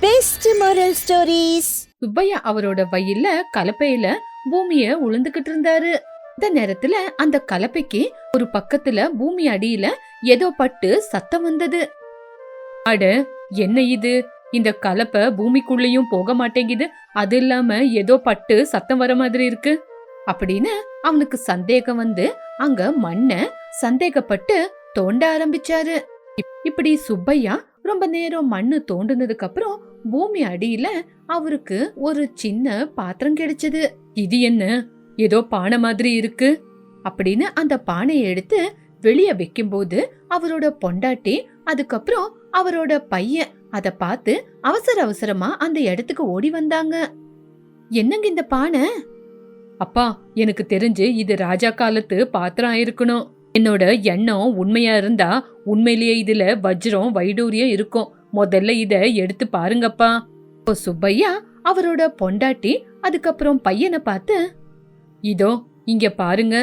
Best moral stories Subbaiah அவரோட வயல்ல கலப்பையில பூமிய உளுந்துகிட்டு இருந்தாரு. இந்த நேரத்துல அந்த கலப்பைக்கு ஒரு பக்கத்துல பூமி அடியில ஏதோ பட்டு சத்தம் வந்தது. அட என்ன இது? இந்த கலப்பை பூமிக்குள்ளேயும் போக மாட்டேங்குது. அது இல்லாம ஏதோ பட்டு சத்தம் வர மாதிரி இருக்கு. அப்படின்னு அவனுக்கு சந்தேகம் வந்து அங்க மண்ண சந்தேகப்பட்டு தோண்ட ஆரம்பிச்சாரு. இப்- இப்படி சுப்பையா ரொம்ப நேரம் மண்ணு தோண்டுனதுக்கு அப்புறம் பூமி அடியில அவருக்கு ஒரு சின்ன பாத்திரம் கிடைச்சது. இது என்ன? ஏதோ பானை மாதிரி இருக்கு. அப்படின்னு அந்த பானையை எடுத்து வெளிய வைக்கும்போது அவரோட பொண்டாட்டி அதுக்கப்புறம் அவரோட பையன் அதை பார்த்து அவசர அவசரமா அந்த இடத்துக்கு ஓடி வந்தாங்க. என்னங்க இந்த பானை? அப்பா எனக்கு தெரிஞ்சு இது ராஜா காலத்து பாத்திரம் ஆயிருக்கணும். என்னோட எண்ணம் உண்மையா இருந்தா உண்மையிலேயே இதுல வஜ்ரம் வைடூரியம் இருக்கும். முதல்ல இத எடுத்து பாருங்கப்பா. இப்போ சுப்பையா அவரோட பொண்டாட்டி அதுக்கப்புறம் பையனை பார்த்து இதோ இங்க பாருங்க.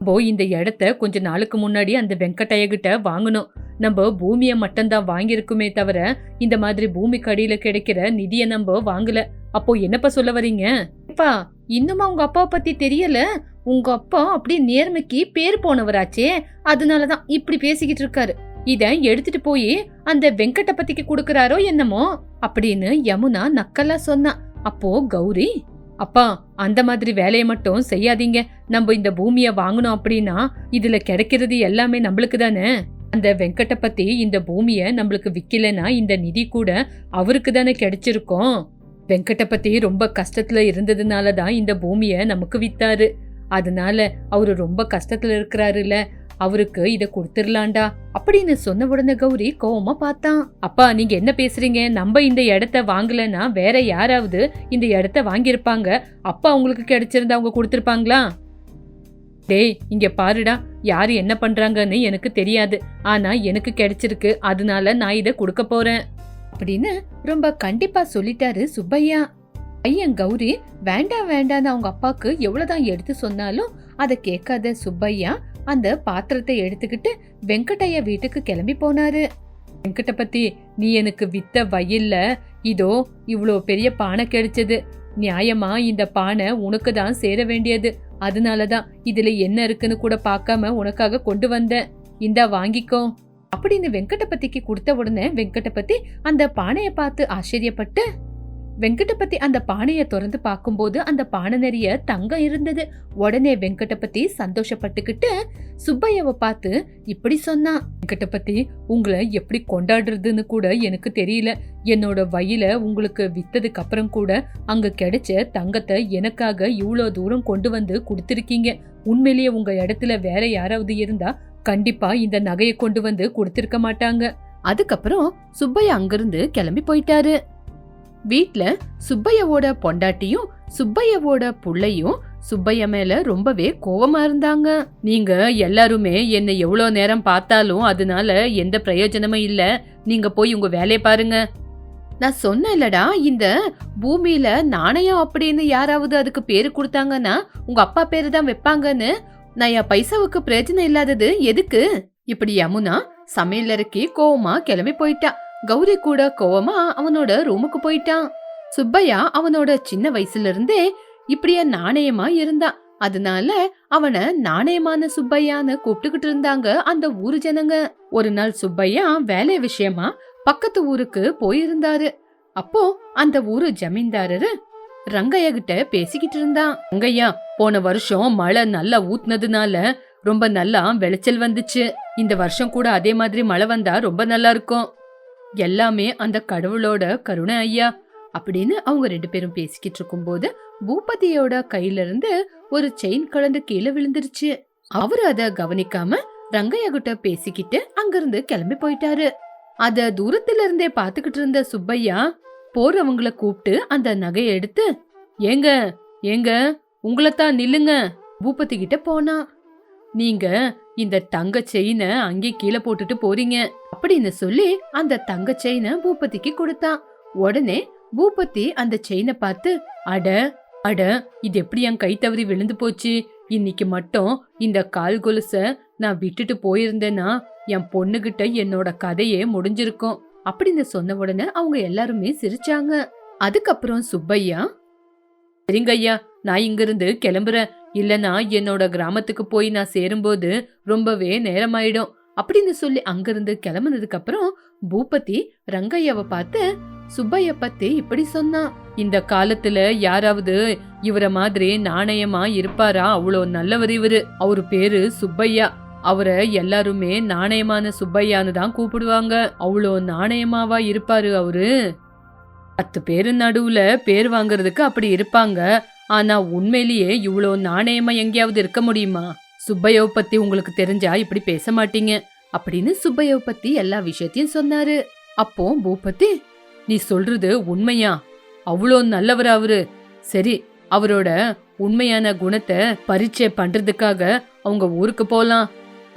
போ இந்த இடத்த கொஞ்ச நாளுக்கு முன்னாடி அந்த வெங்கடைய கிட்ட வாங்கணும். நம்ம பூமியை மட்டும்தான் வாங்கியிருக்குமே தவிர இந்த மாதிரி பூமிக்கு கடியில கிடைக்கிற நிதியை நம்ம வாங்கல. அப்போ என்னப்பா சொல்ல வரீங்க? அப்பா இன்னுமா உங்க அப்பாவை பத்தி தெரியல? உங்க அப்பா அப்படியே நேர்மைக்கு பேர் போனவராச்சே அதனாலதான் இப்படி பேசிக்கிட்டு இருக்காரு. இத எடுத்துட்டு போய் அந்த வெங்கடபதிக்கு கொடுக்கறாரோ என்னமோ அப்படின்னு யமுனா நக்கலா சொன்னா. அப்போ கௌரி அப்பா அந்த மாதிரி வேலையை மட்டும் செய்யாதீங்க. நம்ம இந்த பூமிய வாங்கணும் அப்படின்னா இதுல கிடைக்கிறது எல்லாமே நம்மளுக்கு தானே? அந்த வெங்கடபதி இந்த பூமிய நம்மளுக்கு விக்கலனா இந்த நிதி கூட அவருக்கு தானே கிடைச்சிருக்கும். வெங்கடபதி ரொம்ப கஷ்டத்துல இருந்ததுனால தான் இந்த பூமிய நமக்கு வித்தாரு. அதனால அவரு ரொம்ப கஷ்டத்துல இருக்கிறாருல. அவருக்கு இத கொடுத்துடலாண்டா அப்படின்னு சொன்ன உடனே கௌரி கோவமா பார்த்தான். அப்பா நீங்க என்ன பேசுறீங்க? நம்ம இந்த இடத்த வாங்கலன்னா வேற யாராவது இந்த இடத்த வாங்கியிருப்பாங்க. அப்பா அவங்களுக்கு கிடைச்சிருந்தா அவங்க கொடுத்துருப்பாங்களா? டேய் இங்க பாருடா. யாரு என்ன பண்றாங்கன்னு எனக்கு தெரியாது. ஆனா எனக்கு கிடைச்சிருக்கு. அதனால நான் இதை கொடுக்க போறேன். அப்படின்னு ரொம்ப கண்டிப்பா சொல்லிட்டாரு சுப்பையா. பையன் கௌரி வேண்டாம் வேண்டான்னு அவங்க அப்பாவுக்கு எவ்வளவுதான் எடுத்து சொன்னாலும் அதை கேட்காத சுப்பையா? அந்த பாத்திரத்தை எடுத்துக்கிட்டு வெங்கட்டைய வீட்டுக்கு கிளம்பி போனாரு. வெங்கட்ட பத்தி நீ எனக்கு வித்த வயல்ல இதோ இவ்வளோ பெரிய பானை கிடைச்சது. நியாயமா இந்த பானை உனக்கு தான் சேர வேண்டியது. அதனாலதான் இதுல என்ன இருக்குன்னு கூட பார்க்காம உனக்காக கொண்டு வந்தேன். இந்தா வாங்கிக்கோ. அப்படின்னு வெங்கடபதிக்கு கொடுத்த உடனே வெங்கடபதி அந்த பானையை பார்த்து ஆச்சரியப்பட்டு வெங்கடபதி அந்த பானையை திறந்து பார்க்கும்போது அந்த பானை நிறைய தங்கம் இருந்தது. உடனே வெங்கடபதி சந்தோஷப்பட்டுக்கிட்டு சுப்பையாவை பார்த்து இப்படி சொன்னான் வெங்கடபதி உங்களை எப்படி கொண்டாடுறதுன்னு கூட எனக்கு தெரியல. என்னோட வயல உங்களுக்கு வித்ததுக்கு அப்புறம் கூட அங்க கிடைச்ச தங்கத்தை எனக்காக இவ்வளோ தூரம் கொண்டு வந்து கொடுத்துருக்கீங்க. உண்மையிலேயே உங்க இடத்துல வேற யாராவது இருந்தா கண்டிப்பா இந்த நகையை கொண்டு வந்து கொடுத்திருக்க மாட்டாங்க. அதுக்கப்புறம் சுப்பையா அங்கிருந்து கிளம்பி போயிட்டாரு. வீட்ல சுப்பையாவோட பொண்டாட்டியும் சுப்பையவோட புள்ளையும் சுப்பைய மேல ரொம்பவே கோவமா இருந்தாங்க. நீங்க எல்லாருமே என்ன எவ்வளோ நேரம் பார்த்தாலும் அதனால எந்த பிரயோஜனமும் இல்ல. நீங்க போய் உங்க வேலையை பாருங்க. நான் சொன்னேன்லடா இந்த பூமியில நாணயம் அப்படின்னு யாராவது அதுக்கு பேரு கொடுத்தாங்கன்னா உங்க அப்பா பேரு தான் வைப்பாங்கன்னு. நான் என் பைசாவுக்கு பிரயோஜனம் இல்லாதது எதுக்கு? இப்படி யமுனா சமையல் அறைக்கு கோவமா கிளம்பி போயிட்டா. கௌரி கூட கோவமா அவனோட ரூமுக்கு போயிட்டான். சுப்பையா அவனோட சின்ன வயசுல இருந்தே இப்படியே நாணயமா இருந்தான் அதனால அவன நாணயமான சுப்பையான்னு கூப்பிட்டுக்கிட்டு இருந்தாங்க அந்த ஊரு ஜனங்க. ஒரு நாள் சுப்பையா வேலை விஷயமா பக்கத்து ஊருக்கு போயிருந்தாரு. அப்போ அந்த ஊரு ஜமீன்தாரரு ரங்கையா கிட்ட பேசிக்கிட்டு இருந்தான். ரங்கையா போன வருஷம் மழை நல்லா ஊத்துனதுனால ரொம்ப நல்லா விளைச்சல் வந்துச்சு. இந்த வருஷம் கூட அதே மாதிரி மழை வந்தா ரொம்ப நல்லா இருக்கும். எல்லாமே அந்த கடவுளோட கருணை ஐயா அப்படின்னு அவங்க ரெண்டு பேரும் பேசிக்கிட்டு இருக்கும்போது பூபதியோட கையில இருந்து ஒரு செயின் கலந்து கீழே விழுந்துருச்சு. அவரு அத கவனிக்காம ரங்கையா கிட்ட பேசிக்கிட்டு அங்கிருந்து கிளம்பி போயிட்டாரு. அத தூரத்துல இருந்தே பாத்துக்கிட்டு இருந்த சுப்பையா போறவங்கள கூப்பிட்டு அந்த நகையை எடுத்து ஏங்க ஏங்க உங்களைத்தான் நில்லுங்க பூபதி கிட்ட போனா. நீங்க இந்த தங்க செயினை அங்கே கீழே போட்டுட்டு போறீங்க. அப்படின்னு சொல்லி அந்த தங்க செயினை பூபதிக்கு கொடுத்தான். உடனே பூபதி அந்த செயினை பார்த்து அட அட இது எப்படி என் கை தவறி விழுந்து போச்சு? இன்னைக்கு மட்டும் இந்த கால் கொலுச நான் விட்டுட்டு போயிருந்தேன்னா என் பொண்ணுகிட்ட என்னோட கதையே முடிஞ்சிருக்கும் அப்படின்னு சொன்ன உடனே அவங்க எல்லாருமே சிரிச்சாங்க. அதுக்கப்புறம் சுப்பையா சரிங்க ஐயா நான் இங்கிருந்து கிளம்புறேன். இல்லனா என்னோட கிராமத்துக்கு போய் நான் சேரும்போது ரொம்பவே நேரமாயிடும். அப்படின்னு சொல்லி அங்கிருந்து கிளம்புனதுக்கு அப்புறம் பூபதி ரங்கையாவை பார்த்து சுப்பைய பத்தி இப்படி சொன்னான் இந்த காலத்துல யாராவது இவர மாதிரி நாணயமா இருப்பாரா? அவ்வளோ நல்லவர் இவரு. அவரு பேரு சுப்பையா. அவரை எல்லாருமே நாணயமான சுப்பையான்னு தான் கூப்பிடுவாங்க. அவ்வளோ நாணயமாவா இருப்பாரு அவரு. பத்து பேரு நடுவுல பேர் வாங்குறதுக்கு அப்படி இருப்பாங்க. ஆனா உண்மையிலேயே இவ்வளோ நாணயமா எங்கேயாவது இருக்க முடியுமா? சுப்பையாவை பத்தி உங்களுக்கு தெரிஞ்சா இப்படி பேச மாட்டீங்க அப்படின்னு சுப்பையவ பத்தி எல்லா விஷயத்தையும் சொன்னாரு. அப்போ பூபதி நீ சொல்றது உண்மையா? அவ்வளோ நல்லவர் அவரு. சரி அவரோட உண்மையான குணத்தை பரீட்சை பண்றதுக்காக அவங்க ஊருக்கு போலாம்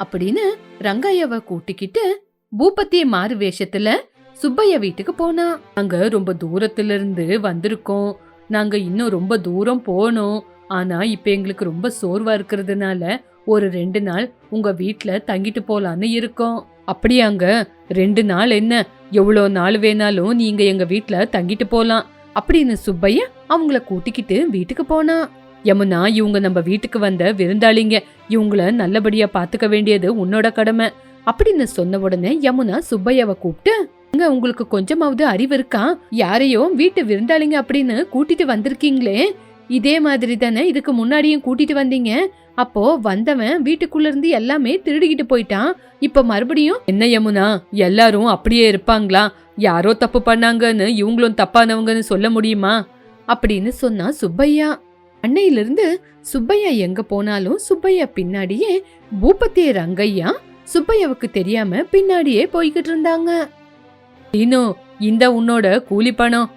அப்படின்னு ரங்கையாவை கூட்டிக்கிட்டு பூபத்தி மாறு வேஷத்துல சுப்பைய வீட்டுக்கு போனா. நாங்க ரொம்ப தூரத்துல இருந்து வந்திருக்கோம். நாங்க இன்னும் ரொம்ப தூரம் போனோம். ஆனா இப்ப எங்களுக்கு ரொம்ப சோர்வா இருக்கிறதுனால ஒரு ரெண்டு நாள் உங்க வீட்டில் தங்கிட்டு போலான்னு இருக்கோம். அப்படியாங்க ரெண்டு நாள் என்ன? எவ்வளோ நாள் வேணாலும் நீங்க எங்க வீட்டில் தங்கிட்டு போலாம். அப்படின்னு சுப்பையா அவங்கள கூட்டிக்கிட்டு வீட்டுக்கு போனா. யமுனா இவங்க நம்ம வீட்டுக்கு வந்த விருந்தாளிங்க. இவங்கள நல்லபடியா பாத்துக்க வேண்டியது உன்னோட கடமை. அப்படின்னு சொன்ன உடனே யமுனா சுப்பையாவை கூப்பிட்டு "ஏங்க, உங்களுக்கு கொஞ்சமாவது அறிவு இருக்கா? யாரையும் வீட்டு விருந்தாளிங்க அப்படின்னு கூட்டிட்டு வந்திருக்கீங்களே. இதே மாதிரி தானே இதுக்கு முன்னாடியும் கூட்டிட்டு வந்தீங்க? அப்போ வந்தவன் வீட்டுக்குள்ள இருந்து எல்லாமே திருடிக்கிட்டு போயிட்டான். இப்ப மறுபடியும் என்ன யமுனா எல்லாரும் அப்படியே இருப்பாங்களா? யாரோ தப்பு பண்ணாங்கன்னு இவங்களும் தப்பானவங்கன்னு சொல்ல முடியுமா? அப்படின்னு சொன்னா சுப்பையா. அன்னையிலிருந்து சுப்பையா எங்க போனாலும் சுப்பையா பின்னாடியே பூபதி ரங்கையா சுப்பையாவுக்கு தெரியாம பின்னாடியே போய்கிட்டு இருந்தாங்க. டீனோ இந்த உன்னோட கூலி பணம்.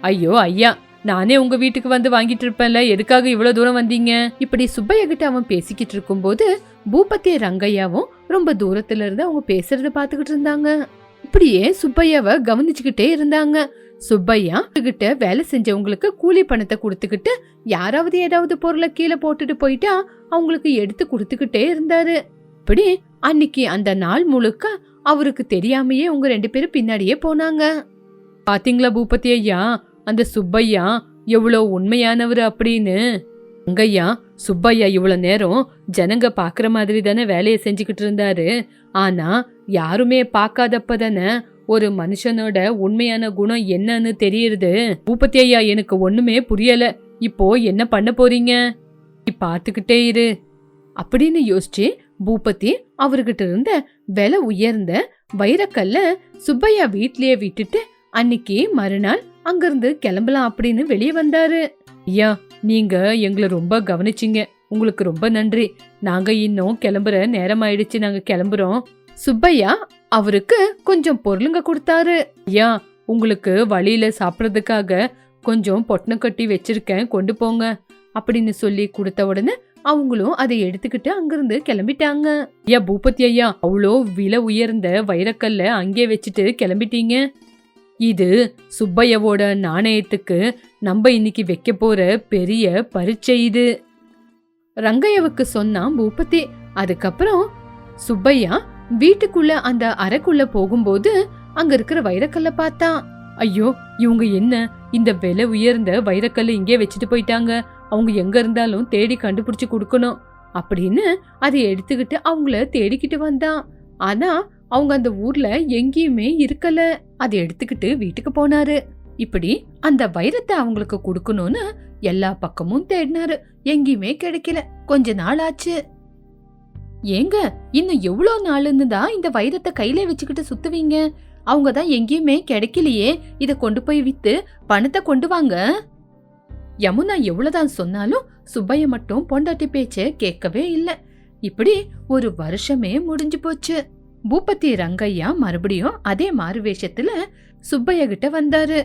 ஐயோ ஐயா நானே உங்க வீட்டுக்கு வந்து வாங்கிட்டு இருப்பேன்ல எதுக்காக இவ்வளவு தூரம் வந்தீங்க? இப்படி சுப்பையா கிட்ட அவன் பேசிக்கிட்டு இருக்கும்போது பூபதி ரங்கையாவும் ரொம்ப தூரத்துல இருந்து அவங்க பேசுறத பாத்துக்கிட்டு இருந்தாங்க. இப்படியே சுப்பையாவை கவனிச்சுக்கிட்டே இருந்தாங்க. சுப்பையா கிட்ட வேலை செஞ்சவங்களுக்கு கூலி பணத்தை கொடுத்துக்கிட்டு யாராவது ஏதாவது பொருளை கீழே போட்டுட்டு போயிட்டா அவங்களுக்கு எடுத்து கொடுத்துக்கிட்டே இருந்தாரு. இப்படி அன்னைக்கு அந்த நாள் முழுக்க அவருக்கு தெரியாமையே உங்க ரெண்டு பேரும் பின்னாடியே போனாங்க. பாத்தீங்களா பூபதி ஐயா? அந்த சுப்பையா எவ்வளோ உண்மையானவர் அப்படின்னு? அங்கய்யா சுப்பையா இவ்வளோ நேரம் ஜனங்க பார்க்குற மாதிரி தானே வேலையை செஞ்சுக்கிட்டு இருந்தாரு. ஆனால் யாருமே பார்க்காதப்ப தானே ஒரு மனுஷனோட உண்மையான குணம் என்னன்னு தெரியுது. பூபத்தி ஐயா எனக்கு ஒண்ணுமே புரியல. இப்போ என்ன பண்ண போறீங்க? நீ பார்த்துக்கிட்டே இரு. அப்படின்னு யோசிச்சு பூபதி அவர்கிட்ட இருந்த விலை உயர்ந்த வைரக்கல்ல சுப்பையா வீட்லயே விட்டுட்டு அன்னைக்கு மறுநாள் அங்கிருந்து கிளம்பலாம் அப்படின்னு வெளியே வந்தாரு. ஐயா நீங்க எங்களை ரொம்ப கவனிச்சிங்க. உங்களுக்கு ரொம்ப நன்றி. நாங்க இன்னும் கிளம்புற நேரம் ஆயிடுச்சு. நாங்க கிளம்புறோம். சுப்பையா அவருக்கு கொஞ்சம் பொருளுங்க கொடுத்தாரு. ஐயா உங்களுக்கு வழியில சாப்பிட்றதுக்காக கொஞ்சம் பொட்டணம் கட்டி வச்சிருக்கேன். கொண்டு போங்க அப்படின்னு சொல்லி கொடுத்த உடனே அவங்களும் அதை எடுத்துக்கிட்டு அங்கிருந்து கிளம்பிட்டாங்க. ஐயா பூபதி ஐயா அவ்வளோ விலை உயர்ந்த வைரக்கல்ல அங்கே வச்சுட்டு கிளம்பிட்டீங்க. இது சுப்பையாவோட நாணயத்துக்கு நம்ம இன்னைக்கு வைக்க போற பெரிய பரீட்சை இது. ரங்கையாவுக்கு சொன்னான் பூபதி அதுக்கப்புறம் சுப்பையா வீட்டுக்குள்ள அந்த அறைக்குள்ள போகும்போது அங்க இருக்கிற வைரக்கல்ல பார்த்தான் ஐயோ இவங்க என்ன இந்த விலை உயர்ந்த வைரக்கல்ல இங்கே வச்சுட்டு போயிட்டாங்க. அவங்க எங்க இருந்தாலும் தேடி கண்டுபிடிச்சு கொடுக்கணும். அப்படின்னு அதை எடுத்துக்கிட்டு அவங்கள தேடிக்கிட்டு வந்தான். ஆனா அவங்க அந்த ஊர்ல எங்கேயுமே இருக்கல. அதை எடுத்துக்கிட்டு வீட்டுக்கு போனாரு. இப்படி அந்த வைரத்தை அவங்களுக்கு கொடுக்கணும்னு எல்லா பக்கமும் தேடினாரு. எங்கேயுமே கிடைக்கல. கொஞ்ச நாள் ஆச்சு. ஏங்க இன்னும் எவ்வளோ நாளுன்னு தான் இந்த வைரத்தை கையில வச்சுக்கிட்டு சுத்துவீங்க? அவங்க தான் எங்கேயுமே கிடைக்கலையே. இதை கொண்டு போய் வித்து பணத்தை கொண்டு வாங்க. யமுனா எவ்வளோதான் சொன்னாலும் சுப்பைய மட்டும் பொண்டாட்டி பேச்ச கேட்கவே இல்லை. இப்படி ஒரு வருஷமே முடிஞ்சு போச்சு. பூபதி ரங்கையா மறுபடியும் அதே மாறு வேஷத்துல சுப்பையா கிட்ட வந்தாரு.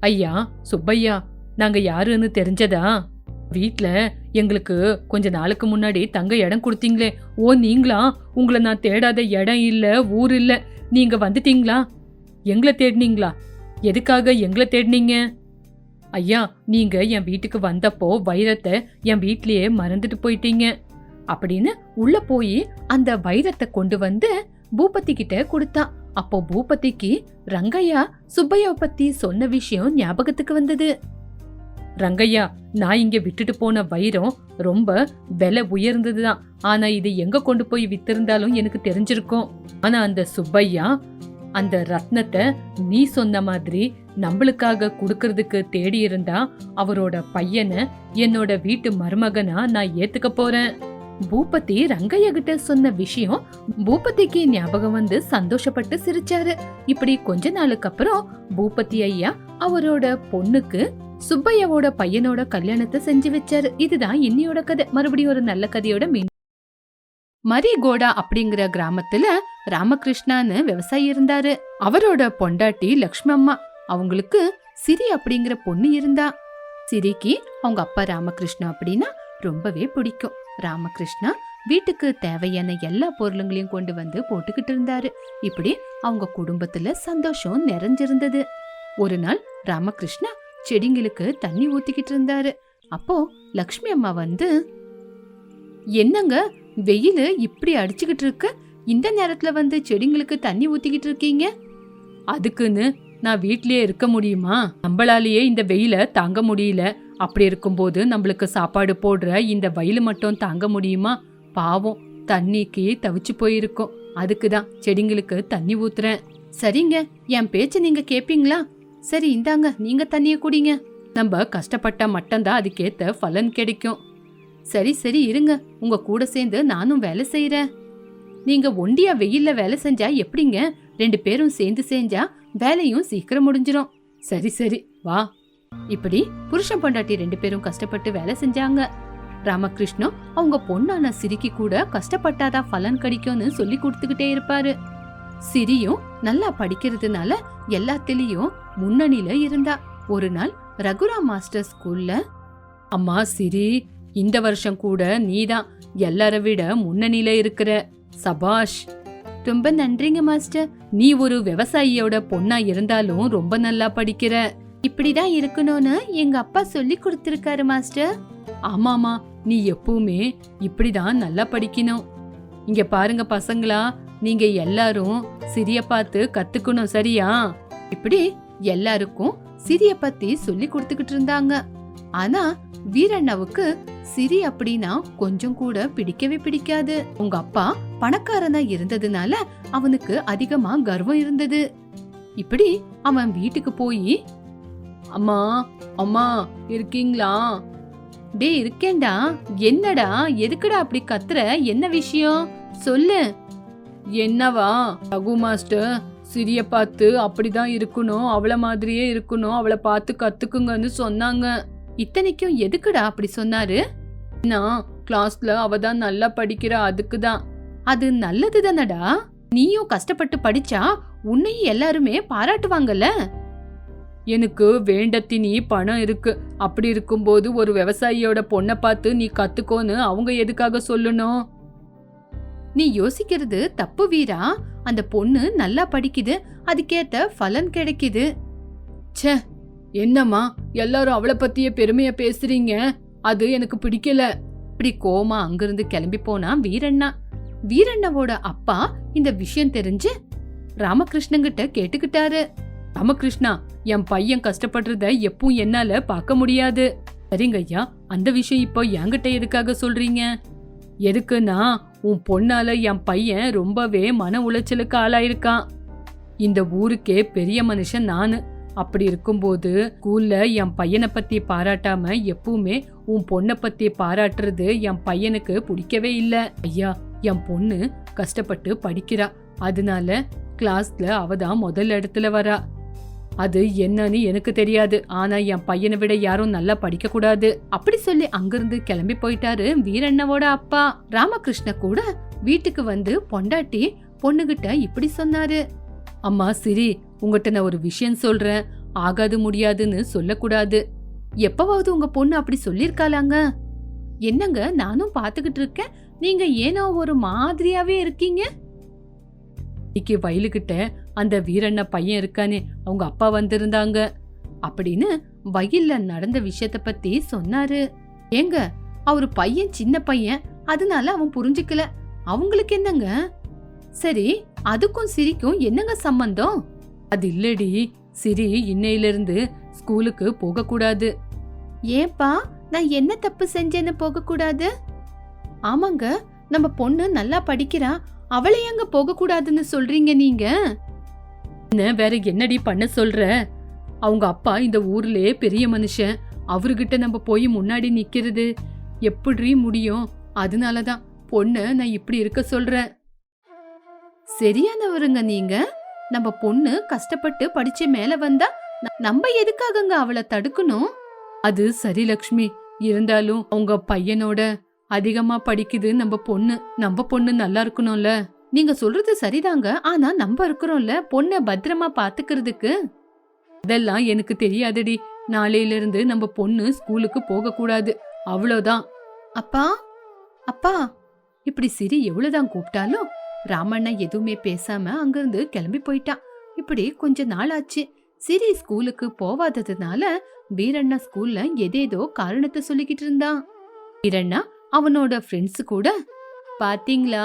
ஐயா சுப்பையா நாங்க யாருன்னு தெரிஞ்சதா? வீட்ல எங்களுக்கு கொஞ்ச நாளுக்கு முன்னாடி தங்க இடம் கொடுத்தீங்களே ஓ நீங்களா? உங்களை நான் தேடாத இடம் இல்ல ஊர் இல்ல. நீங்க வந்துட்டீங்களா? எங்களை தேடினீங்களா? எதுக்காக எங்களை தேடினீங்க? ஐயா நீங்க என் வீட்டுக்கு வந்தப்போ வைரத்தை என் வீட்லயே மறந்துட்டு போயிட்டீங்க. அப்படின்னு உள்ள போய் அந்த வைரத்தை கொண்டு வந்து பூபதி கிட்ட கொடுத்தா. அப்போ பூபதிக்கு ரங்கையா சுப்பையாவை பத்தி சொன்ன விஷயம் ஞாபகத்துக்கு வந்தது. ரங்கையா நான் இங்க விட்டுட்டு போன வைரம் ரொம்ப விலை உயர்ந்ததுதான். ஆனா இது எங்க கொண்டு போய் வித்திருந்தாலும் எனக்கு தெரிஞ்சிருக்கும். ஆனா அந்த சுப்பையா அந்த ரத்னத்தை நீ சொன்ன மாதிரி நம்மளுக்காக கொடுக்கறதுக்கு தேடி இருந்தா அவரோட பையனை என்னோட வீட்டு மருமகனா நான் ஏத்துக்க போறேன். பூபதி ரங்கையா கிட்ட சொன்ன விஷயம் பூபதிக்கு ஞாபகம் வந்து சந்தோஷப்பட்டு சிரிச்சாரு. இப்படி கொஞ்ச நாளுக்கு அப்புறம் பூபதி ஐயா அவரோட பொண்ணுக்கு சுப்பையாவோட பையனோட கல்யாணத்தை செஞ்சு வச்சாரு. இதுதான் இன்னியோட கதை. மறுபடியும் ஒரு நல்ல கதையோட மீன் மரிகோடா அப்படிங்கிற கிராமத்துல ராமகிருஷ்ணான்னு விவசாயி இருந்தாரு. அவரோட பொண்டாட்டி லக்ஷ்மி அம்மா. அவங்களுக்கு சிரி அப்படிங்கிற பொண்ணு இருந்தா. சிரிக்கு அவங்க அப்பா ராமகிருஷ்ணா அப்படின்னா ரொம்பவே பிடிக்கும். ராமகிருஷ்ணா வீட்டுக்கு தேவையான எல்லா பொருளுங்களையும் கொண்டு வந்து போட்டுக்கிட்டு இருந்தாரு. இப்படி அவங்க குடும்பத்துல சந்தோஷம் நிறைஞ்சிருந்தது. ஒரு நாள் ராமகிருஷ்ணா செடிங்களுக்கு தண்ணி ஊத்திக்கிட்டு இருந்தாரு. அப்போ லக்ஷ்மி அம்மா வந்து என்னங்க வெயில் இப்படி அடிச்சுக்கிட்டு இருக்கு? இந்த நேரத்துல வந்து செடிங்களுக்கு தண்ணி ஊத்திக்கிட்டு இருக்கீங்க? அதுக்குன்னு நான் வீட்லயே இருக்க முடியுமா? நம்மளாலேயே இந்த வெயில தாங்க முடியல. அப்படி இருக்கும்போது நம்மளுக்கு சாப்பாடு போடுற இந்த வயலு மட்டும் தாங்க முடியுமா? பாவம் தண்ணிக்கு தவிச்சு போயிருக்கும். அதுக்கு தான் செடிங்களுக்கு தண்ணி ஊத்துறேன். சரிங்க என் பேச்சு நீங்க கேப்பீங்களா? சரி இந்தாங்க நீங்க தண்ணிய குடிங்க. நம்ம கஷ்டப்பட்ட மட்டும்தான் அதுக்கேத்த பலன் கிடைக்கும். சரி சரி இருங்க. உங்க கூட சேர்ந்து நானும் வேலை செய்யறேன் நீங்க ஒண்டியா வெயில்ல வேலை செஞ்சா எப்படிங்க? ரெண்டு பேரும் சேர்ந்து செஞ்சா வேலையும் சீக்கிரம் முடிஞ்சிடும் சரி சரி வா. இப்படி புருஷன் பொண்டாட்டி ரெண்டு பேரும் கஷ்டப்பட்டு வேலை செஞ்சாங்க. ராமகிருஷ்ணன் அவங்க பொண்ணான சிரிக்கு கூட கஷ்டப்பட்டாதான் பலன் கிடைக்கும்னு சொல்லி கொடுத்துக்கிட்டே இருப்பாரு. சிரியும் நல்லா படிக்கிறதுனால எல்லாத்துலயும் முன்னணியில இருந்தா. ஒரு நாள் ரகுராம் மாஸ்டர் ஸ்கூல்ல அம்மா சிரி இந்த வருஷம் கூட நீதான் எல்லார விட முன்னணியில இருக்கிற சபாஷ். ரொம்ப நன்றிங்க மாஸ்டர். நீ ஒரு விவசாயியோட பொண்ணா இருந்தாலும் ரொம்ப நல்லா படிக்கிற. இப்படிதான் இருக்கணும்னு எங்க அப்பா சொல்லி கொடுத்திருக்காரு மாஸ்டர். ஆமாமா நீ எப்பவுமே இப்படிதான் நல்லா படிக்கணும். இங்க பாருங்க பசங்களா நீங்க எல்லாரும் சிறிய பார்த்து கத்துக்கணும் சரியா? இப்படி எல்லாருக்கும் சிறிய பத்தி சொல்லி கொடுத்துக்கிட்டு இருந்தாங்க. ஆனா வீரண்ணாவுக்கு சிரி அப்படின்னா கொஞ்சம் கூட பிடிக்கவே பிடிக்காது. உங்க அப்பா பணக்காரனா இருந்ததுனால அவனுக்கு அதிகமா கர்வம் இருந்தது. இப்படி அவன் வீட்டுக்கு போய் அம்மா அம்மா இருக்கீங்களா? டேய் இருக்கேன்டா. என்னடா? எதுக்குடா அப்படி கத்துற? என்ன விஷயம்? சொல்லு. என்னவா? ரகு மாஸ்டர் சிறிய பார்த்து அப்படிதான் இருக்கணும். அவள மாதிரியே இருக்கணும். அவளை பார்த்து கத்துக்குங்கன்னு சொன்னாங்க. இத்தனைக்கும் எதுக்குடா அப்படி சொன்னாரு? நான் கிளாஸ்ல அவ தான் நல்லா படிக்கிறா அதுக்கு தான் அது நல்லது தானடா நீயும் கஷ்டப்பட்டு படிச்சா உன்னையும் எல்லாருமே பாராட்டுவாங்கல்ல? எனக்கு வேண்டத்தினி பணம் இருக்கு. அப்படி இருக்கும்போது ஒரு விவசாயியோட பொண்ணை பார்த்து நீ கத்துக்கோன்னு அவங்க எதுக்காக சொல்லணும்? நீ யோசிக்கிறது தப்பு வீரா. அந்த பொண்ணு நல்லா படிக்குது. அதுக்கேத்த பலன் கிடைக்குது. ச்சே என்னம்மா? எல்லாரும் அவளை பத்திய பெருமைய பேசுறீங்க. அது எனக்கு பிடிக்கல. இப்படி கோமா அங்கிருந்து கிளம்பி போனா வீரண்ணா. வீரண்ணாவோட அப்பா இந்த விஷயம் தெரிஞ்சு ராமகிருஷ்ணங்கிட்ட கேட்டுக்கிட்டாரு. ராமகிருஷ்ணா என் பையன் கஷ்டப்படுறத எப்பவும் என்னால பார்க்க முடியாது. சரிங்க ஐயா அந்த விஷயம் இப்போ என்கிட்ட எதுக்காக சொல்றீங்க? எதுக்குன்னா உன் பொண்ணால என் பையன் ரொம்பவே மன உளைச்சலுக்கு ஆளாயிருக்கான். இந்த ஊருக்கே பெரிய மனுஷன் நானு. அப்படி இருக்கும்போது ஸ்கூல்ல என் பையனை பத்தி பாராட்டாம எப்பவுமே உன் பொண்ணை பத்தி பாராட்டுறது என் பையனுக்கு பிடிக்கவே இல்லை. ஐயா என் பொண்ணு கஷ்டப்பட்டு படிக்கிறா. அதனால கிளாஸ்ல அவ தான் முதல் இடத்துல வரா. அது என்னன்னு எனக்கு தெரியாது. ஆனா என் பையனை விட யாரும் நல்லா படிக்க கூடாது அப்படி சொல்லி அங்கிருந்து கிளம்பி போயிட்டாரு வீரண்ணவோட அப்பா. ராமகிருஷ்ண கூட வீட்டுக்கு வந்து பொண்டாட்டி பொண்ணுகிட்ட இப்படி சொன்னாரு. அம்மா சிரி உங்ககிட்ட நான் ஒரு விஷயம் சொல்றேன். ஆகாது முடியாதுன்னு சொல்லக்கூடாது. எப்பவாவது உங்க பொண்ணு அப்படி சொல்லிருக்காளாங்க என்னங்க நானும் பாத்துக்கிட்டு இருக்கேன். நீங்க ஏனோ ஒரு மாதிரியாவே இருக்கீங்க? இன்னைக்கு வயலுக்கிட்ட அந்த வீரண்ண பையன் இருக்கானே அவங்க அப்பா வந்திருந்தாங்க. அப்படின்னு வயல்ல நடந்த விஷயத்த பத்தி சொன்னாரு. ஏங்க அவரு பையன் சின்ன பையன் அதனால அவன் புரிஞ்சுக்கல. அவங்களுக்கு என்னங்க? சரி அதுக்கும் சிரிக்கும் என்னங்க சம்பந்தம்? அது இல்லடி சிரி இன்னையில இருந்து ஸ்கூலுக்கு போக கூடாது ஏன்பா நான் என்ன தப்பு செஞ்சேன்னு போக கூடாது ஆமாங்க நம்ம பொண்ணு நல்லா படிக்கிறா அவளை எங்க போக கூடாதுன்னு சொல்றீங்க நீங்க? வேற என்னடி பண்ண சொல்ற? அவங்க அப்பா இந்த ஊர்லயே பெரிய மனுஷன். அவர்கிட்ட நம்ம போய் முன்னாடி நிக்கிறது. எப்படி முடியும்? அதனாலதான். பொண்ணு நான் இப்படி இருக்க சொல்றேன். சரியானவருங்க நீங்க. நம்ம பொண்ணு கஷ்டப்பட்டு படிச்சு மேல வந்தா நம்ம எதுக்காகங்க அவளை தடுக்கணும்? அது சரி லக்ஷ்மி. இருந்தாலும் உங்க பையனோட அதிகமா படிக்குது நம்ம பொண்ணு. நம்ம பொண்ணு நல்லா இருக்கணும்ல. நீங்க சொல்றது சரிதாங்க. ஆனா நம்ம இருக்கிறோம்ல பொண்ணை பத்திரமா பாத்துக்கிறதுக்கு. இதெல்லாம் எனக்கு தெரியாதடி. நாளையில இருந்து நம்ம பொண்ணு ஸ்கூலுக்கு போக கூடாது அவ்வளோதான். அப்பா அப்பா இப்படி சிரி எவ்வளவுதான் கூப்பிட்டாலும் ராமண்ணா எதுவுமே பேசாம அங்கிருந்து கிளம்பி போயிட்டான் இப்படி கொஞ்ச நாள் ஆச்சு சிரி ஸ்கூலுக்கு போவாததுனால வீரண்ணா ஸ்கூல்ல எதேதோ காரணத்தை சொல்லிக்கிட்டு இருந்தான். வீரண்ணா அவனோட ஃப்ரெண்ட்ஸ் கூட பாத்தீங்களா?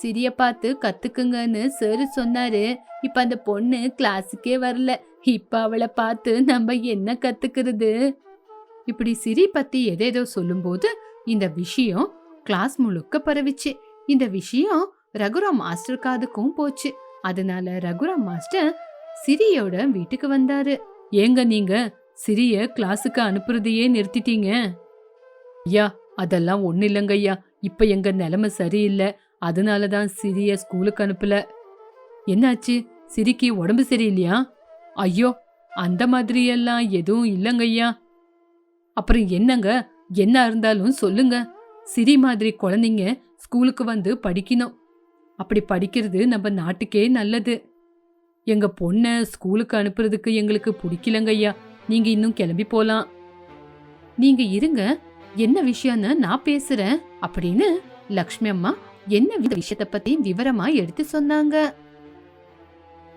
சிரிய பார்த்து கத்துக்குங்கன்னு சார் சொன்னாரு. இப்ப அந்த பொண்ணு கிளாஸுக்கே வரல. இப்ப அவளை பார்த்து நம்ம என்ன கத்துக்கிறது? இப்படி சிரி பத்தி எதேதோ சொல்லும்போது இந்த விஷயம் கிளாஸ் முழுக்க பரவிச்சு. இந்த விஷயம் ரகுராம் மாஸ்டர் காதுக்கும் போச்சு. அதனால ரகுராம் மாஸ்டர் சிரியோட வீட்டுக்கு வந்தாரு. ஏங்க நீங்க? சிரிய கிளாஸுக்கு அனுப்புறதையே நிறுத்திட்டீங்க. ஐயா அதெல்லாம் ஒன்றும் இல்லைங்க ஐயா. இப்ப எங்க நிலைமை சரியில்லை. அதனால தான் சிரிய ஸ்கூலுக்கு அனுப்பல. என்னாச்சு? சிரிக்கு உடம்பு சரியில்லையா? ஐயோ அந்த மாதிரியெல்லாம் எதுவும் இல்லைங்கய்யா அப்புறம் என்னங்க? என்ன இருந்தாலும் சொல்லுங்க. சிரி மாதிரி குழந்தைங்க ஸ்கூலுக்கு வந்து படிக்கணும். அப்படி படிக்கிறது நம்ம நாட்டுக்கே நல்லது. எங்க பொண்ணை ஸ்கூலுக்கு அனுப்புறதுக்கு எங்களுக்கு பிடிக்கலங்க ஐயா. நீங்க இன்னும் கிளம்பி போலாம். நீங்க இருங்க. என்ன விஷயம்னு நான் பேசுறேன். அப்படின்னு லக்ஷ்மி அம்மா என்ன வித விஷயத்த பத்தி விவரமா எடுத்து சொன்னாங்க?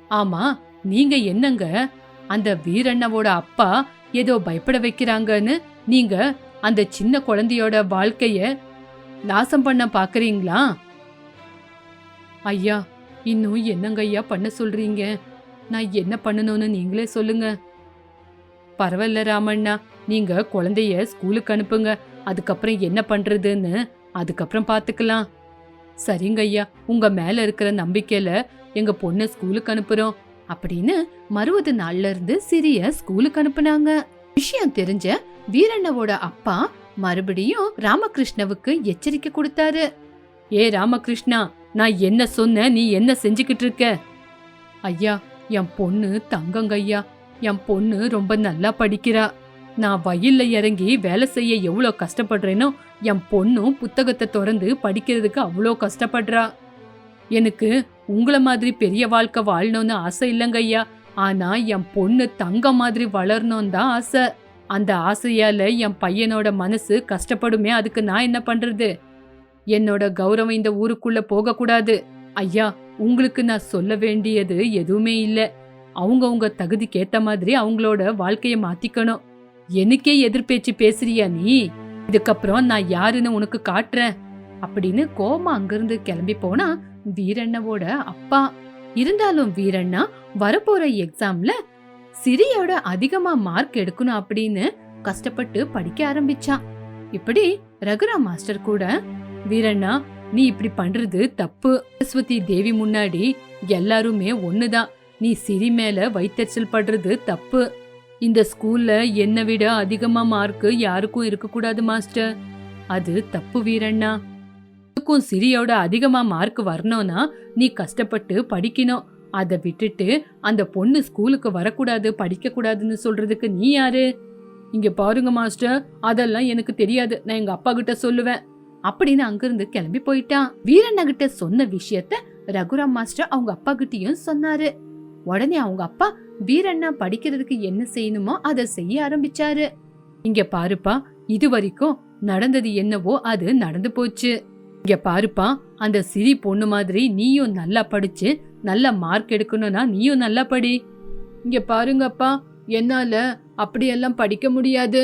ஆமா நீங்க என்னங்க? அந்த வீரண்ணவோட அப்பா ஏதோ பயப்பட வைக்கிறாங்கன்னு நீங்க அந்த சின்ன குழந்தையோட வாழ்க்கைய நாசம் பண்ண பாக்குறீங்களா? ஐயா இன்னும் என்னங்க ஐயா பண்ண சொல்றீங்க? நான் என்ன பண்ணணும்னு நீங்களே சொல்லுங்க. பரவாயில்ல ராமண்ணா நீங்க குழந்தைய ஸ்கூலுக்கு அனுப்புங்க. அதுக்கப்புறம் என்ன பண்றதுன்னு அதுக்கப்புறம் பாத்துக்கலாம். சரிங்க ஐயா உங்க மேல இருக்கிற நம்பிக்கையில எங்க பொண்ணை ஸ்கூலுக்கு அனுப்புறோம் அப்படின்னு மறுபது நாள்ல இருந்து சிறிய ஸ்கூலுக்கு அனுப்புனாங்க. விஷயம் தெரிஞ்ச வீரண்ணவோட அப்பா மறுபடியும் ராமகிருஷ்ணவுக்கு எச்சரிக்கை கொடுத்தாரு. ஏ ராமகிருஷ்ணா நான் என்ன சொன்னேன் நீ என்ன செஞ்சுக்கிட்டு இருக்க? ஐயா என் பொண்ணு தங்கங்க ஐயா என் பொண்ணு ரொம்ப நல்லா படிக்கிறா. நான் வயல்ல இறங்கி வேலை செய்ய எவ்வளோ கஷ்டப்படுறேனோ என் பொண்ணும் புத்தகத்தை திறந்து படிக்கிறதுக்கு அவ்வளோ கஷ்டப்படுறா. எனக்கு உங்களை மாதிரி பெரிய வாழ்க்கை வாழணும்னு ஆசை இல்லைங்க ஐயா. ஆனா என் பொண்ணு தங்க மாதிரி வளரணும் தான் ஆசை. அந்த ஆசையால என் பையனோட மனசு கஷ்டப்படுமே அதுக்கு நான் என்ன பண்றது? என்னோட கௌரவம் இந்த ஊருக்குள்ள போக கூடாது ஐயா உங்களுக்கு நான் சொல்ல வேண்டியது எதுவுமே இல்லை. அவங்கவுங்க தகுதிக்கேற்ற தகுதிக்கு மாதிரி அவங்களோட வாழ்க்கையை மாத்திக்கணும். எனக்கே எதிர்பேச்சு பேசுறியா நீ? இதுக்கப்புறம் நான் யாருன்னு உனக்கு காட்டுறேன். அப்படின்னு கோமா அங்கிருந்து கிளம்பி போனா வீரண்ணவோட அப்பா. இருந்தாலும் வீரண்ணா வரப்போற எக்ஸாம்ல சிரியோட அதிகமா மார்க் எடுக்கணும் அப்படின்னு கஷ்டப்பட்டு படிக்க ஆரம்பிச்சான் இப்படி ரகுராம் மாஸ்டர் கூட வீரண்ணா நீ இப்படி பண்றது தப்பு. சரஸ்வதி தேவி முன்னாடி எல்லாருமே ஒண்ணுதான். நீ சிரி மேல வைத்தறிச்சல் படுறது தப்பு. இந்த ஸ்கூல்ல என்னை விட அதிகமா மார்க் யாருக்கும் இருக்கக்கூடாது மாஸ்டர். அது தப்பு வீரண்ணா. உனக்கும் சிரியோட அதிகமா மார்க் வரணும்னா நீ கஷ்டப்பட்டு படிக்கணும். அதை விட்டுட்டு அந்த பொண்ணு ஸ்கூலுக்கு வரக்கூடாது படிக்க கூடாதுன்னு சொல்றதுக்கு நீ யாரு? இங்க பாருங்க மாஸ்டர். அதெல்லாம் எனக்கு தெரியாது. நான் எங்க அப்பா கிட்ட சொல்லுவேன். அப்படின்னு அங்கிருந்து கிளம்பி போயிட்டான். வீரண்ணா கிட்ட சொன்ன விஷயத்த ரகுராம் மாஸ்டர் அவங்க அப்பா கிட்டயும் சொன்னாரு. உடனே அவங்க அப்பா வீரண்ணா படிக்கிறதுக்கு என்ன செய்யணுமோ அதை செய்ய ஆரம்பிச்சாரு. இங்க பாருப்பா இது வரைக்கும் நடந்தது என்னவோ அது நடந்து போச்சு. இங்க பாருப்பா அந்த சிரி பொண்ணு மாதிரி நீயும் நல்லா படிச்சு நல்ல மார்க் எடுக்கணும்னா நீயும் நல்லா படி. இங்க பாருங்கப்பா என்னால அப்படியெல்லாம் படிக்க முடியாது.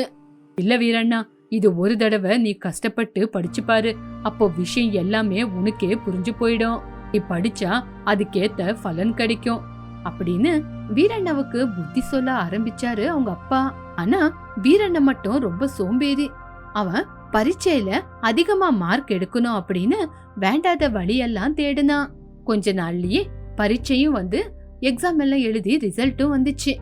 இல்ல வீரண்ணா இது ஒரு தடவை நீ கஷ்டப்பட்டு படிச்சு பாரு. அப்போ விஷயம் எல்லாமே உனக்கே புரிஞ்சு போயிடும். நீ படிச்சா அதுக்கேத்த பலன் கிடைக்கும். அப்படின்னு வீரண்ணாவுக்கு புத்தி சொல்ல ஆரம்பிச்சாரு அவங்க அப்பா. ஆனா வீரண்ண மட்டும் ரொம்ப சோம்பேறி. அவன் பரீட்சையில அதிகமா மார்க் எடுக்கணும் அப்படின்னு வேண்டாத வழியெல்லாம் தேடினான். கொஞ்ச நாள்லயே பரீட்சையும் வந்து எக்ஸாம் எல்லாம் எழுதி ரிசல்ட்டும் வந்துச்சு.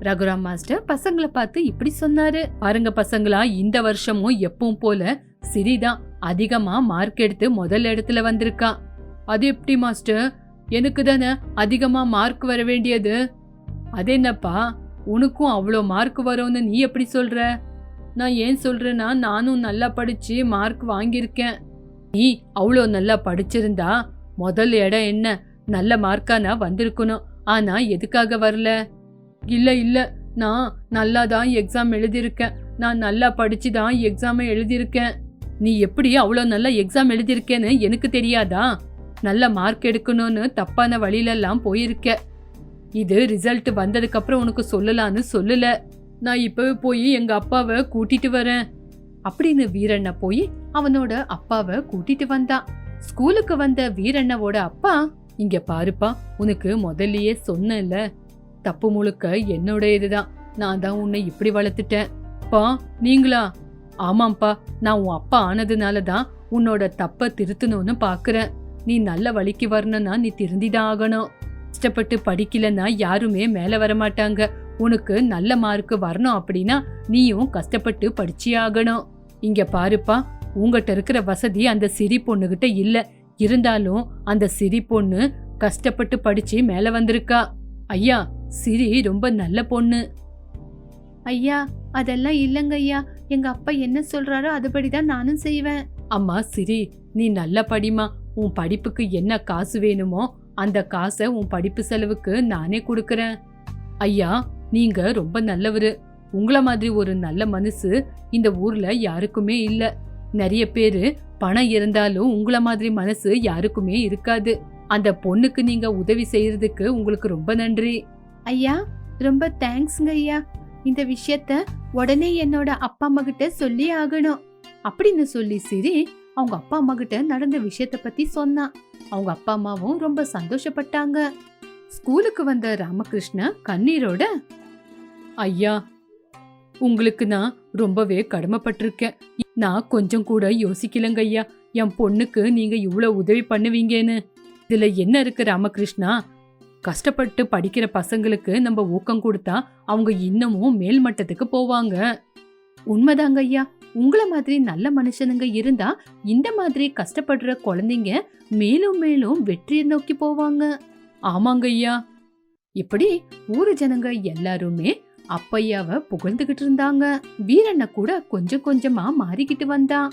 ரகுராம் மாஸ்டர் பசங்களை பார்த்து இப்படி சொன்னாரு. பாருங்க பசங்களா இந்த வருஷமும் எப்பவும் போல சிரிதான் அதிகமா மார்க் எடுத்து முதல் இடத்துல வந்திருக்கா. அது எப்படி மாஸ்டர்? எனக்கு தானே அதிகமாக மார்க் வர வேண்டியது? அது என்னப்பா உனக்கும் அவ்வளோ மார்க் வரும்னு நீ எப்படி சொல்கிற நான் ஏன் சொல்கிறேன்னா நானும் நல்லா படித்து மார்க் வாங்கியிருக்கேன். நீ அவ்வளோ நல்லா படிச்சிருந்தா முதல் இடம் என்ன? நல்ல மார்க்கானா வந்திருக்கணும். ஆனால் எதுக்காக வரல? இல்லை இல்லை நான் நல்லா தான் எக்ஸாம் எழுதியிருக்கேன். நான் நல்லா படித்து தான் எக்ஸாமை எழுதியிருக்கேன். நீ எப்படி அவ்வளோ நல்லா எக்ஸாம் எழுதியிருக்கேன்னு எனக்கு தெரியாதா? நல்ல மார்க் எடுக்கணும்னு தப்பான வழியிலெல்லாம் போயிருக்க. இது ரிசல்ட் வந்ததுக்கப்புறம் உனக்கு சொல்லலான்னு சொல்லல. நான் இப்பவே போய் எங்க அப்பாவை கூட்டிட்டு வரேன். அப்படின்னு வீரண்ண போய் அவனோட அப்பாவை கூட்டிட்டு வந்தான் ஸ்கூலுக்கு வந்த வீரண்ணவோட அப்பா இங்க பாருப்பா உனக்கு முதல்லயே சொன்னேன்ல. தப்பு முழுக்க என்னோட இதுதான் நான் தான் உன்னை இப்படி வளர்த்துட்டேன். பா நீங்களா? ஆமாம்ப்பா நான் உன் அப்பா ஆனதுனால தான் உன்னோட தப்பை திருத்தணும்னு பாக்குறேன். நீ நல்ல வழிக்கு வரணும்னா நீ திருந்திதான் ஆகணும். கஷ்டப்பட்டு படிக்கலன்னா யாருமே மேல வர மாட்டாங்க உனக்கு நல்ல மார்க் வரணும் அப்படின்னா நீயும் கஷ்டப்பட்டு படிச்சே ஆகணும். இங்க பாருப்பா உங்ககிட்ட இருக்கிற வசதி அந்த சிரி பொண்ணுகிட்ட இல்ல. இருந்தாலும் அந்த சிரி பொண்ணு கஷ்டப்பட்டு படிச்சு மேல வந்திருக்கா. ஐயா சிரி ரொம்ப நல்ல பொண்ணு. ஐயா அதெல்லாம் இல்லங்க ஐயா. எங்க அப்பா என்ன சொல்றாரோ அதுபடிதான் நானும் செய்வேன். அம்மா சிரி நீ நல்ல படிமா உன் படிப்புக்கு என்ன காசு வேணுமோ அந்த காசை உன் படிப்பு செலவுக்கு நானே கொடுக்கறேன். ஐயா நீங்க ரொம்ப நல்லவரு. உங்கள மாதிரி ஒரு நல்ல மனசு இந்த ஊர்ல யாருக்குமே இல்ல. நிறைய பேரு பணம் இருந்தாலும் உங்கள மாதிரி மனசு யாருக்குமே இருக்காது. அந்த பொண்ணுக்கு நீங்க உதவி செய்யறதுக்கு உங்களுக்கு ரொம்ப நன்றி. ஐயா ரொம்ப தேங்க்ஸ்ங்க ஐயா. இந்த விஷயத்த உடனே என்னோட அப்பா அம்மா கிட்ட சொல்லி ஆகணும். அப்படின்னு சொல்லி சிரி அவங்க அப்பா அம்மா கிட்ட நடந்த விஷயத்த பத்தி சொன்னான் அவங்க அப்பா அம்மாவும் ரொம்ப சந்தோஷப்பட்டாங்க. ஸ்கூலுக்கு வந்த ராமகிருஷ்ண கண்ணீரோட ஐயா உங்களுக்கு நான் ரொம்பவே கடமைப்பட்டிருக்கேன். நான் கொஞ்சம் கூட யோசிக்கலங்க ஐயா. என் பொண்ணுக்கு நீங்க இவ்வளவு உதவி பண்ணுவீங்கன்னு. இதுல என்ன இருக்கு ராமகிருஷ்ணா? கஷ்டப்பட்டு படிக்கிற பசங்களுக்கு நம்ம ஊக்கம் கொடுத்தா அவங்க இன்னமும் மேல்மட்டத்துக்கு போவாங்க. உண்மைதாங்க ஐயா. உங்கள மாதிரி நல்ல மனுஷனுங்க இருந்தா இந்த மாதிரி கஷ்டப்படுற குழந்தைங்க மேலும் மேலும் வெற்றியை நோக்கி போவாங்க. ஆமாங்க ஐயா. இப்படி ஊரு ஜனங்க எல்லாருமே அப்பையாவை புகழ்ந்துகிட்டு இருந்தாங்க. வீரண்ண கூட கொஞ்சம் கொஞ்சமா மாறிக்கிட்டு வந்தான்.